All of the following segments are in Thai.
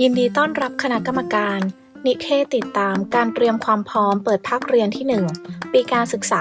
ยินดีต้อนรับคณะกรรมการ นิเคติดตามการเตรียมความพร้อมเปิดภาคเรียนที่ 1 ปีการศึกษา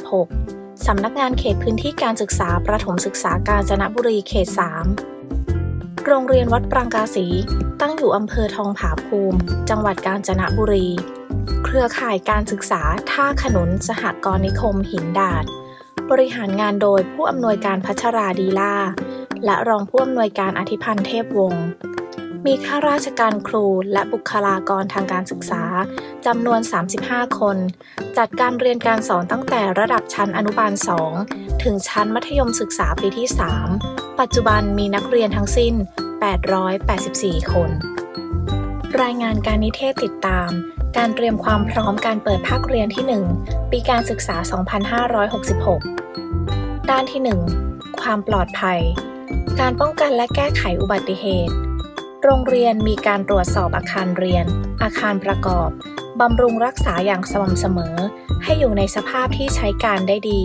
2566 สำนักงานเขตพื้นที่การศึกษาประถมศึกษากาญจนบุรีเขต 3 โรงเรียนวัดปรางกาสี ตั้งอยู่อำเภอทองผาภูมิ จังหวัดกาญจนบุรี เครือข่ายการศึกษาท่าขนุนสหกรณ์นิคมหินดาด บริหารงานโดยผู้อำนวยการพัชราดีล่า และรองผู้อำนวยการอธิพันธ์เทพวงศ์ มีข้าราชการครูและบุคลากรทางการศึกษาจำนวน 35 คน จัดการเรียนการสอนตั้งแต่ระดับชั้นอนุบาล 2 ถึงชั้นมัธยมศึกษาปีที่ 3 ปัจจุบันมีนักเรียนทั้งสิ้น 884 คน รายงานการนิเทศติดตาม การเตรียมความพร้อมการเปิดภาคเรียนที่ 1 ปีการศึกษา 2566 ด้านที่ 1 ความปลอดภัย การป้องกันและแก้ไขอุบัติเหตุ โรงเรียนมีการตรวจสอบอาคารเรียน อาคารประกอบ บำรุงรักษาอย่างสม่ำเสมอ ให้อยู่ในสภาพที่ใช้การได้ดี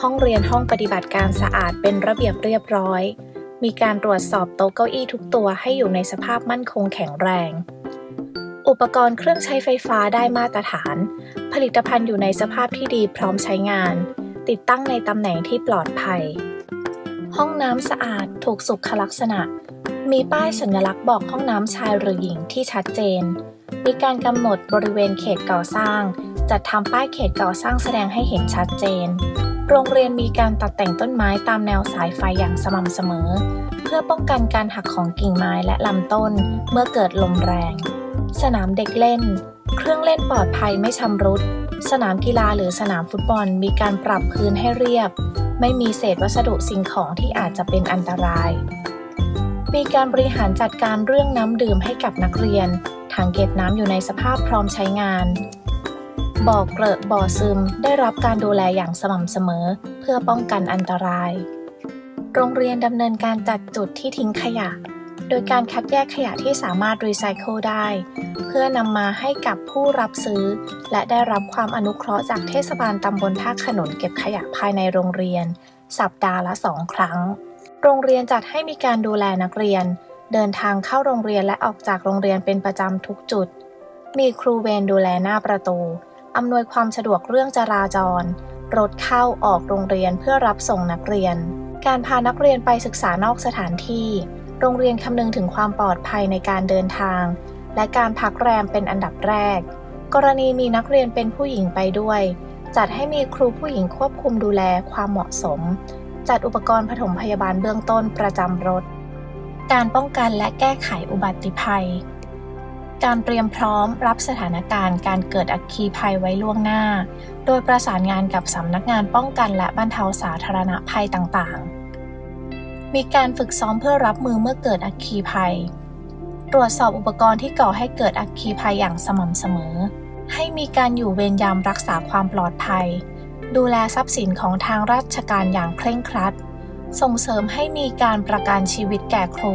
ห้องเรียนห้องปฏิบัติการสะอาดเป็นระเบียบเรียบร้อย มีการตรวจสอบโต๊ะเก้าอี้ทุกตัวให้อยู่ในสภาพมั่นคงแข็งแรง อุปกรณ์เครื่องใช้ไฟฟ้าได้มาตรฐาน ผลิตภัณฑ์อยู่ในสภาพที่ดีพร้อมใช้งาน ติดตั้งในตำแหน่งที่ปลอดภัย ห้องน้ำสะอาดถูกสุขลักษณะ มีป้ายสัญลักษณ์บอกห้องน้ำชายหรือหญิงที่ชัดเจน มีการกำหนดบริเวณเขตก่อสร้าง จัดทำป้ายเขตก่อสร้างแสดงให้เห็นชัดเจน โรงเรียนมีการตัดแต่งต้นไม้ตามแนวสายไฟอย่างสม่ำเสมอ เพื่อป้องกันการหักของกิ่งไม้และลำต้น เมื่อเกิดลมแรง สนามเด็กเล่น เครื่องเล่นปลอดภัยไม่ชำรุด สนามกีฬาหรือสนามฟุตบอลมีการปรับพื้นให้เรียบ ไม่มีเศษวัสดุสิ่งของที่อาจจะเป็นอันตราย มีการบริหารจัดการเรื่องน้ำดื่มให้กับนักเรียน ถังเก็บน้ำอยู่ในสภาพพร้อมใช้งาน บ่อเกลอะบ่อซึมได้รับการดูแลอย่างสม่ำเสมอ เพื่อป้องกันอันตราย โรงเรียนดำเนินการจัดจุดที่ทิ้งขยะ โดยการคัดแยกขยะที่สามารถรีไซเคิลได้ เพื่อนำมาให้กับผู้รับซื้อ และได้รับความอนุเคราะห์จากเทศบาลตำบลท่าขนุนเก็บขยะภายในโรงเรียน สัปดาห์ละสองครั้ง โรงเรียนจัดให้มีการดูแลนักเรียน เดินทางเข้าโรงเรียนและออกจากโรงเรียนเป็นประจำทุกจุด มีครูเวรดูแลหน้าประตู อำนวยความสะดวกเรื่องจราจร รถเข้าออกโรงเรียนเพื่อรับส่งนักเรียน การพานักเรียนไปศึกษานอกสถานที่ โรงเรียนคำนึงถึงความปลอดภัยในการเดินทาง และการพักแรมเป็นอันดับแรก กรณีมีนักเรียนเป็นผู้หญิงไปด้วย จัดให้มีครูผู้หญิงควบคุมดูแลความเหมาะสม จัดอุปกรณ์ปฐมพยาบาลเบื้องต้นประจำรถ การป้องกันและแก้ไขอุบัติภัย การเตรียมพร้อมรับสถานการณ์การเกิดอัคคีภัยไว้ล่วงหน้า โดยประสานงานกับสำนักงานป้องกันและบรรเทาสาธารณภัยต่างๆ มีการฝึกซ้อมเพื่อรับมือเมื่อเกิดอัคคีภัย ตรวจสอบอุปกรณ์ที่ก่อให้เกิดอัคคีภัยอย่างสม่ำเสมอ ให้มีการอยู่เวรยามรักษาความปลอดภัย ดูแลทรัพย์สินของทางราชการอย่างเคร่งครัด ส่งเสริมให้มีการประกันชีวิตแก่ครู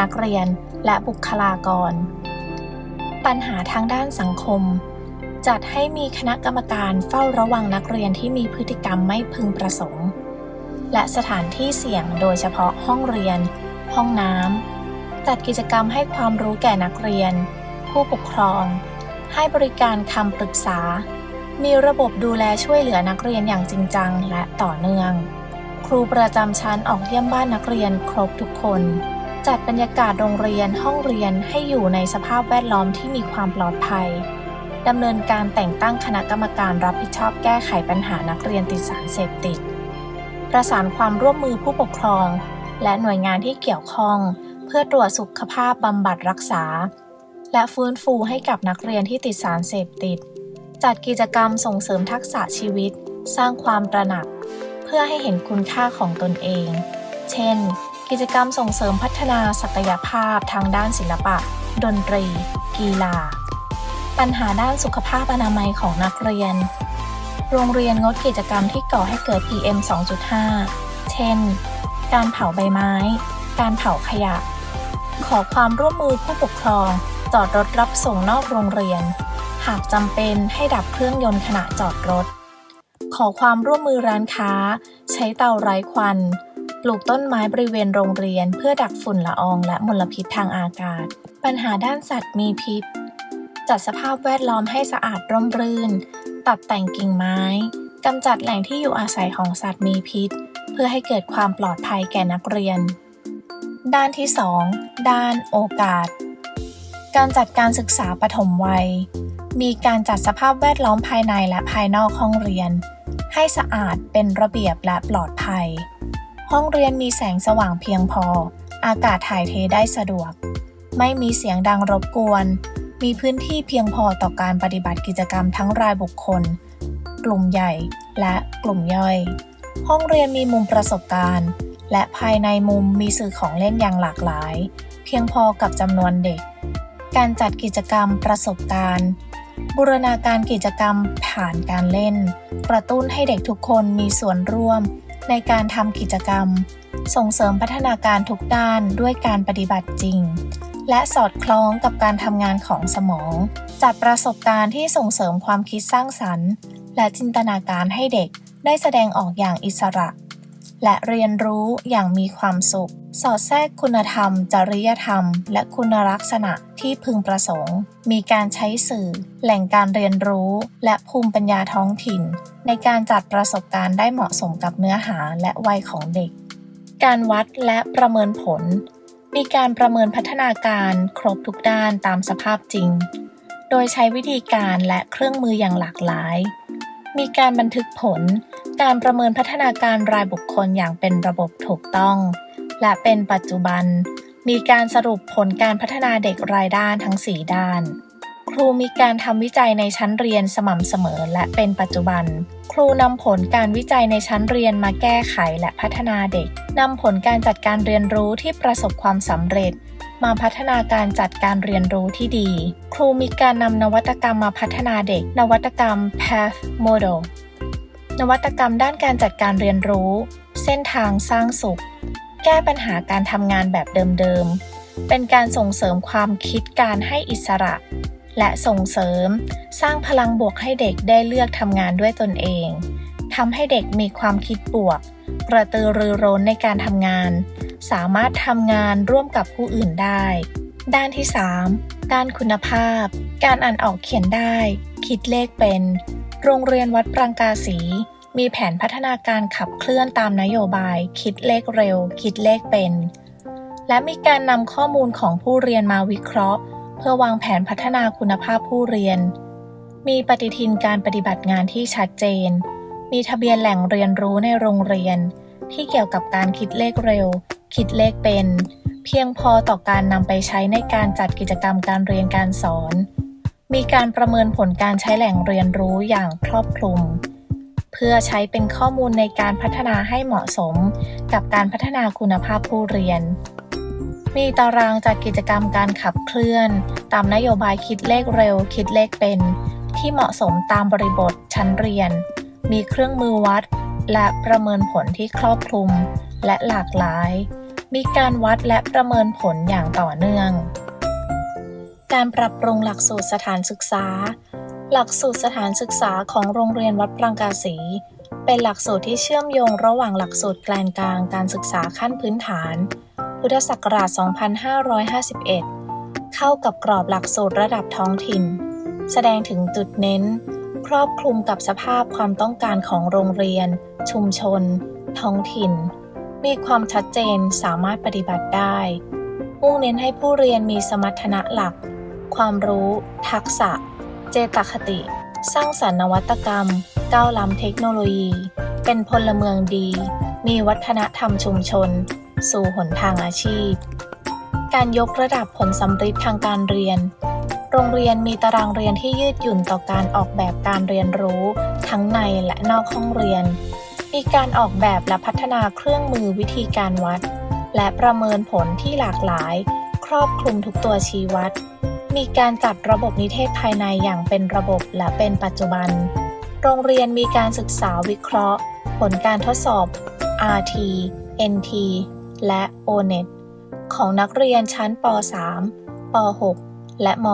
นักเรียน และบุคลากร ปัญหาทางด้านสังคม จัดให้มีคณะกรรมการเฝ้าระวังนักเรียนที่มีพฤติกรรมไม่พึงประสงค์ และสถานที่เสี่ยงโดยเฉพาะห้องเรียน ห้องน้ำจัดกิจกรรมให้ความรู้แก่นักเรียน ผู้ปกครอง ให้บริการคำปรึกษา มีระบบดูแลช่วยเหลือนักเรียนอย่างจริงจังและต่อเนื่อง ครูประจำชั้นออกเยี่ยมบ้านนักเรียนครบทุกคน จัดบรรยากาศโรงเรียนห้องเรียนให้อยู่ในสภาพแวดล้อมที่มีความปลอดภัยดำเนินการแต่งตั้งคณะกรรมการรับผิดชอบแก้ไขปัญหานักเรียนติดสารเสพติด ประสานความร่วมมือผู้ปกครอง และหน่วยงานที่เกี่ยวข้อง เพื่อตรวจสุขภาพบำบัดรักษา และฟื้นฟูให้กับนักเรียนที่ติดสารเสพติด จัดกิจกรรมส่งเสริมทักษะชีวิต สร้างความตระหนัก เพื่อให้เห็นคุณค่าของตนเอง เช่น กิจกรรมส่งเสริมพัฒนาศักยภาพทางด้านศิลปะ ดนตรี กีฬา ปัญหาด้านสุขภาพอนามัยของนักเรียน โรงเรียนงดกิจกรรมที่ก่อให้เกิด PM 2.5 เช่น การเผาใบไม้ การเผาขยะ ขอความร่วมมือผู้ปกครองจอดรถรับส่งนอกโรงเรียน หากจำเป็นให้ดับเครื่องยนต์ขณะจอดรถ ขอความร่วมมือร้านค้า ใช้เตาไร้ควัน ปลูกต้นไม้บริเวณโรงเรียน เพื่อดักฝุ่นละอองและมลพิษทางอากาศ ปัญหาด้านสัตว์มีพิษ จัดสภาพแวดล้อมให้สะอาดร่มรื่น ตัดแต่งกิ่งไม้กำจัดแหล่งที่อยู่อาศัยของสัตว์มีพิษ เพื่อให้เกิดความปลอดภัยแก่นักเรียน ด้านที่ 2 ด้านโอกาสการจัดการศึกษาปฐมวัย มีการจัดสภาพแวดล้อมภายในและภายนอกห้องเรียน ให้สะอาดเป็นระเบียบและปลอดภัย ห้องเรียนมีแสงสว่างเพียงพอ อากาศถ่ายเทได้สะดวก ไม่มีเสียงดังรบกวน มีพื้นที่เพียงพอต่อการปฏิบัติกิจกรรมทั้งรายบุคคล กลุ่มใหญ่และกลุ่มย่อย ห้องเรียนมีมุมประสบการณ์ และภายในมุมมีสื่อของเล่นอย่างหลากหลาย เพียงพอกับจำนวนเด็ก การจัดกิจกรรมประสบการณ์ บูรณาการกิจกรรมผ่านการเล่น กระตุ้นให้เด็กทุกคนมีส่วนร่วม ในการทำกิจกรรม ส่งเสริมพัฒนาการทุกด้านด้วยการปฏิบัติจริง และสอดคล้องกับการทำงานของสมอง จัดประสบการณ์ที่ส่งเสริมความคิดสร้างสรรค์ และจินตนาการให้เด็กได้แสดงออกอย่างอิสระ และเรียนรู้อย่างมีความสุข สอดแทรกคุณธรรม จริยธรรม และคุณลักษณะที่พึงประสงค์ มีการใช้สื่อ แหล่งการเรียนรู้ และภูมิปัญญาท้องถิ่น ในการจัดประสบการณ์ได้เหมาะสมกับเนื้อหาและวัยของเด็ก การวัดและประเมินผล มีการประเมินพัฒนาการครบทุกด้านตามสภาพจริง โดยใช้วิธีการและเครื่องมืออย่างหลากหลาย มีการบันทึกผล การประเมินพัฒนาการรายบุคคลอย่างเป็นระบบถูกต้อง และเป็นปัจจุบัน มีการสรุปผลการพัฒนาเด็กรายด้านทั้ง 4 ด้าน ครูมีการทำวิจัยในชั้นเรียนสม่ำเสมอและเป็นปัจจุบัน ครูนำผลการวิจัยในชั้นเรียนมาแก้ไขและพัฒนาเด็กนำผลการจัดการเรียนรู้ที่ประสบความสำเร็จมาพัฒนาการจัดการเรียนรู้ที่ดี ครูมีการนำนวัตกรรมมาพัฒนาเด็ก นวัตกรรม Path Model นวัตกรรมด้านการจัดการเรียนรู้ เส้นทางสร้างสุข แก้ปัญหาการทำงานแบบเดิมๆ เป็นการส่งเสริมความคิดการให้อิสระ และส่งเสริม สร้างพลังบวกให้เด็กได้เลือกทำงานด้วยตนเองทำให้เด็กมีความคิดบวก กระตือรือร้นในการทำงาน สามารถทำงานร่วมกับผู้อื่นได้ ด้านที่ 3 ด้านคุณภาพ การอ่านออกเขียนได้ คิดเลขเป็น โรงเรียนวัดปรังกาสี มีแผนพัฒนาการขับเคลื่อนตามนโยบาย คิดเลขเร็ว คิดเลขเป็น และมีการนำข้อมูลของผู้เรียนมาวิเคราะห์ เพื่อวางแผนพัฒนาคุณภาพผู้เรียน มีปฏิทินการปฏิบัติงานที่ชัดเจน มีทะเบียนแหล่งเรียนรู้ในโรงเรียน ที่เกี่ยวกับการคิดเลขเร็ว คิดเลขเป็น เพียงพอต่อการนำไปใช้ในการจัดกิจกรรมการเรียนการสอน มีการประเมินผลการใช้แหล่งเรียนรู้อย่างครอบคลุม เพื่อใช้เป็นข้อมูลในการพัฒนาให้เหมาะสม กับการพัฒนาคุณภาพผู้เรียน มีตารางจัดกิจกรรมการขับเคลื่อน ตามนโยบายคิดเลขเร็ว คิดเลขเป็น ที่เหมาะสมตามบริบทชั้นเรียน มีเครื่องมือวัด และประเมินผลที่ครอบคลุม และหลากหลาย มีการวัดและประเมินผลอย่างต่อเนื่อง การปรับปรุงหลักสูตรสถานศึกษา หลักสูตรสถานศึกษาของโรงเรียนวัดปรังกาสี เป็นหลักสูตรที่เชื่อมโยงระหว่างหลักสูตรแกลนกลางการศึกษาขั้นพื้นฐาน พุทธศักราช 2551 เข้ากับกรอบหลักสูตรระดับท้องถิ่น แสดงถึงจุดเน้น ครอบคลุมกับสภาพความต้องการของโรงเรียน ชุมชน ท้องถิ่น มีความชัดเจนสามารถปฏิบัติได้ มุ่งเน้นให้ผู้เรียนมีสมรรถนะหลัก ความรู้ ทักษะ จตคติ สร้างสรรค์นวัตกรรม ก้าวล้ำเทคโนโลยี เป็นพลเมืองดี มีวัฒนธรรมชุมชน สู่หนทางอาชีพ การยกระดับผลสำฤทธิ์ทางการเรียน โรงเรียนมีตารางเรียนที่ยืดหยุ่นต่อการออกแบบการเรียนรู้ ทั้งในและนอกห้องเรียน มีการออกแบบและพัฒนาเครื่องมือวิธีการวัด และประเมินผลที่หลากหลาย ครอบคลุมทุกตัวชี้วัด มีการจัดระบบนิเทศภายในอย่างเป็นระบบและเป็นปัจจุบัน โรงเรียนมีการศึกษาวิเคราะห์ ผลการทดสอบ RT NT และ ONET ของนักเรียนชั้นป .3 ป .6 และม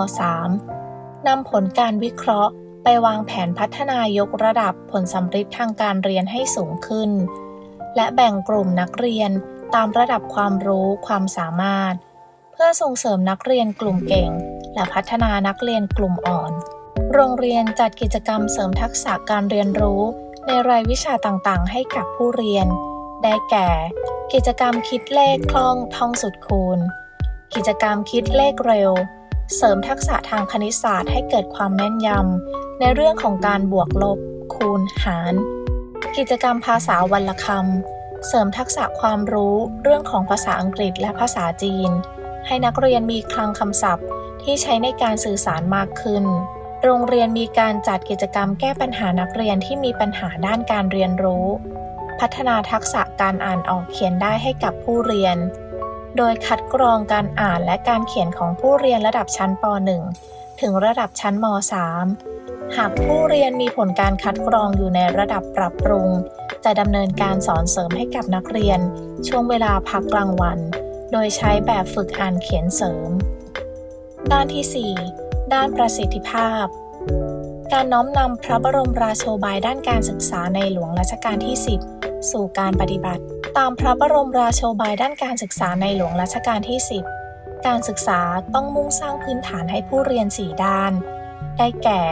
.3 นำผลการวิเคราะห์ ไปวางแผนพัฒนายกระดับผลสำฤทธิ์ทางการเรียนให้สูงขึ้น และแบ่งกลุ่มนักเรียนตามระดับความรู้ความสามารถ เพื่อส่งเสริมนักเรียนกลุ่มเก่ง และพัฒนานักเรียนกลุ่มอ่อน โรงเรียนจัดกิจกรรมเสริมทักษะการเรียนรู้ ในรายวิชาต่างๆ ให้กับผู้เรียน ได้แก่ กิจกรรมคิดเลขคล่องท่องสุดคูณ กิจกรรมคิดเลขเร็ว เสริมทักษะทางคณิตศาสตร์ให้เกิดความแม่นยำในเรื่องของการบวกลบ คูณหาร กิจกรรมภาษาวันละคำเสริมทักษะความรู้เรื่องของภาษาอังกฤษและภาษาจีน ให้นักเรียนมีคลังคำศัพท์ ที่ใช้ในการสื่อสารมากขึ้น โรงเรียนมีการจัดกิจกรรมแก้ปัญหานักเรียนที่มีปัญหาด้านการเรียนรู้ พัฒนาทักษะการอ่านออกเขียนได้ให้กับผู้เรียน โดยคัดกรองการอ่านและการเขียนของผู้เรียนระดับชั้นป .1 ถึงระดับชั้นม .3 หากผู้เรียนมีผลการคัดกรองอยู่ในระดับปรับปรุง จะดำเนินการสอนเสริมให้กับนักเรียน ช่วงเวลาพักกลางวัน โดยใช้แบบฝึกอ่านเขียนเสริม ด้านที่ 4 ด้านประสิทธิภาพ การน้อมนำพระบรมราโชบายด้านการศึกษาในหลวงรัชกาลที่ 10 สู่การปฏิบัติ ตามพระบรมราโชบายด้านการศึกษาในหลวงรัชกาลที่ 10 การศึกษาต้องมุ่งสร้างพื้นฐานให้ผู้เรียน4ด้าน ได้แก่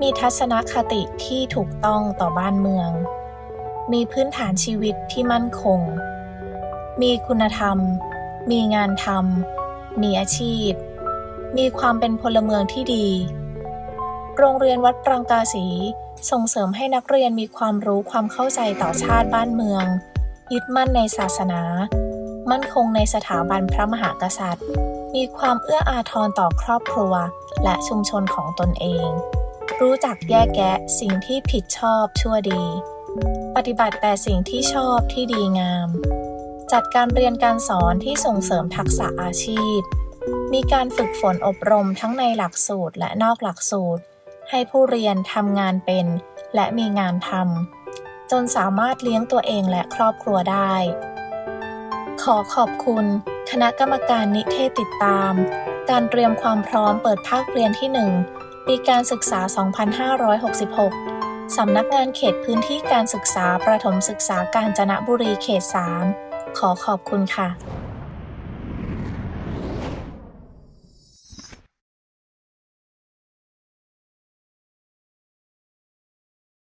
มีทัศนคติที่ถูกต้องต่อบ้านเมือง มีพื้นฐานชีวิตที่มั่นคง มีคุณธรรม มีงานทำมีอาชีพ มีความเป็นพลเมืองที่ดี โรงเรียนวัดปรังกาสีส่งเสริมให้นักเรียนมีความรู้ความเข้าใจต่อชาติบ้านเมือง ยึดมั่นในศาสนา มั่นคงในสถาบันพระมหากษัตริย์ มีความเอื้ออาทรต่อครอบครัวและชุมชนของตนเอง รู้จักแยกแยะสิ่งที่ผิดชอบชั่วดี ปฏิบัติแต่สิ่งที่ชอบที่ดีงาม จัดการเรียนการสอนที่ส่งเสริมทักษะอาชีพ มีการฝึกฝนอบรมทั้งในหลักสูตรและนอกหลักสูตร ให้ผู้เรียนทำงานเป็น และมีงานทำจนสามารถเลี้ยงตัวเองและครอบครัวได้ ขอขอบคุณ คณะกรรมการนิเทศติดตาม การเตรียมความพร้อมเปิดภาคเรียนที่ 1 ปีการศึกษา 2566 สำนักงานเขตพื้นที่การศึกษาประถมศึกษากาญจนบุรีเขต 3 ขอขอบคุณค่ะ